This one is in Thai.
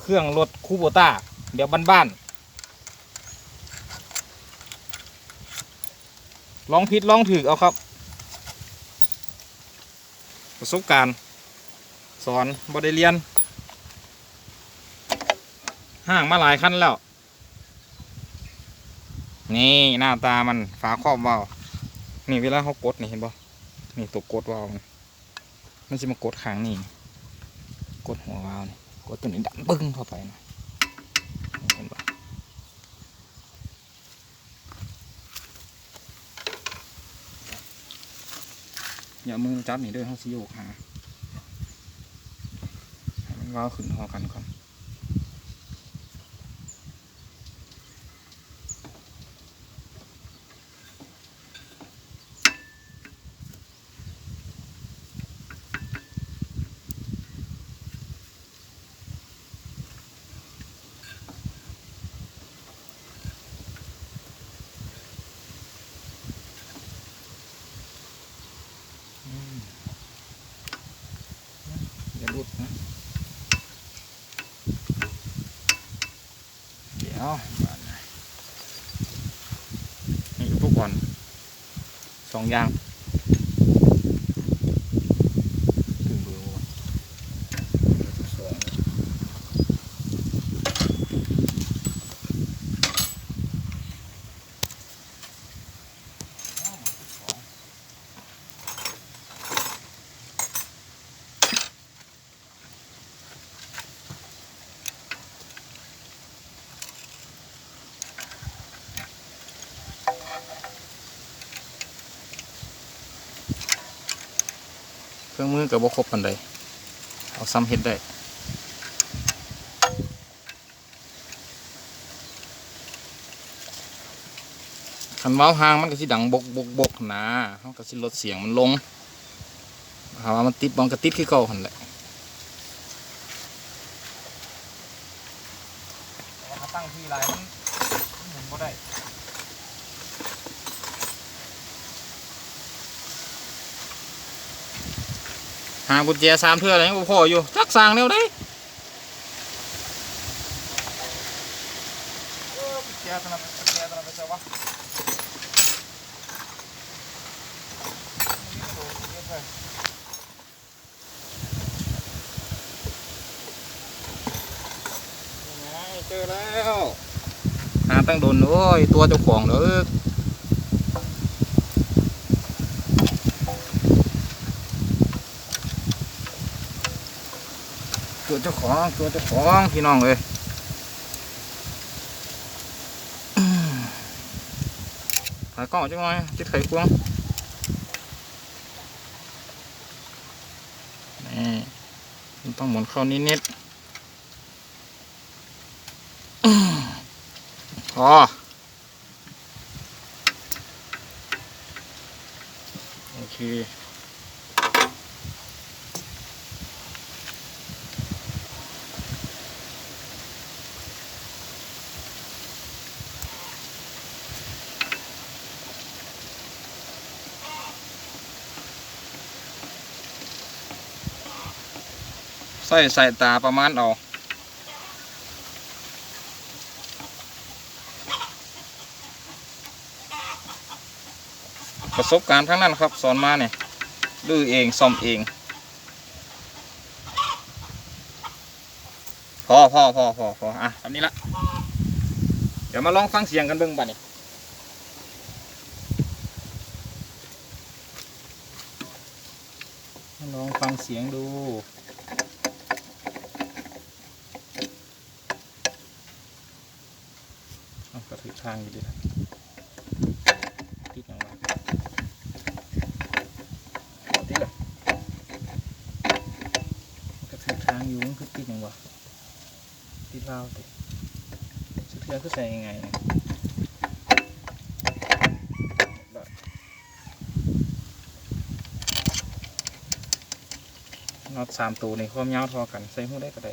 เครื่องรถคูโบต้าเดี๋ยวบ้านๆลองผิดลองถูกเอาครับ ประสบการณ์ สอนบได้เรียน ห้างมาหลายขั้นแล้ว นี่หน้าตามันฝาครอบเวาวนี่เวลาเขากดนี่เห็นบ่นี่ตัวกดเวาล์วนี่มันจะมากดข้างนี่ กดหัวเวาวนี่ กดตัวนี้ดันปึ้งเข้าไปนะเห็นบ่อย่ามือจับนี่เด้วยเขาสิโยกหาให้มันเวาวขึ้นหอกันก่อน อย่าลุดนะเดี๋ยวก่อนนะนี่อุปกรณ์สองอย่างถึงเบอร์วันสองเค รื่องมือกับบครบปันใดเอาซ้ำเฮ็ดได้คันเว้าหางมันก็สิดังบกบกบกนะเขาก็สิลดเสียงมันลงถามว่ามันติดบองก็ติดคือเก่าหันแหละตั้งที่ไรมันหมุนบ่ได้ หากุญแจสามเทื่ออะไรยังบ่พออยู่จักสร้างแนวได้กุญแจตอนนั้นกุญแจตอนนั้นไปเจอวะเจอแล้วหาตั้งโดนโอ้ยตัวเจ้าของเด้อ ตัวเจ้าของตัวเจ้าของพี่น้องเลยอืมถ่ากล้องจังหน่อยติดไข่ควงนี่มันต้องหมุนเข้านิดๆอืมพอโอเค ใส่ใส่ตาประมาณเอาประสบการณ์ทั้งนั้นครับ สอนมาเนี่ยดื้อเองซ่อมเองพอพอพอพอพออะทำนี้ละเดี๋ยวมาลองฟังเสียงกันเบิ่งบัดนี้ลองฟังเสียงดู เอา กระถือทางอยู่ดีนะติดอย่างไรติดเหรอกระถือทางอยู่มันคือติดอย่างวะติดราติดสุดท้ายก็ใส่ยังไงเนี่ยได้น็อตสามตัวในความยาวทอกันใส่หูได้ก็ได้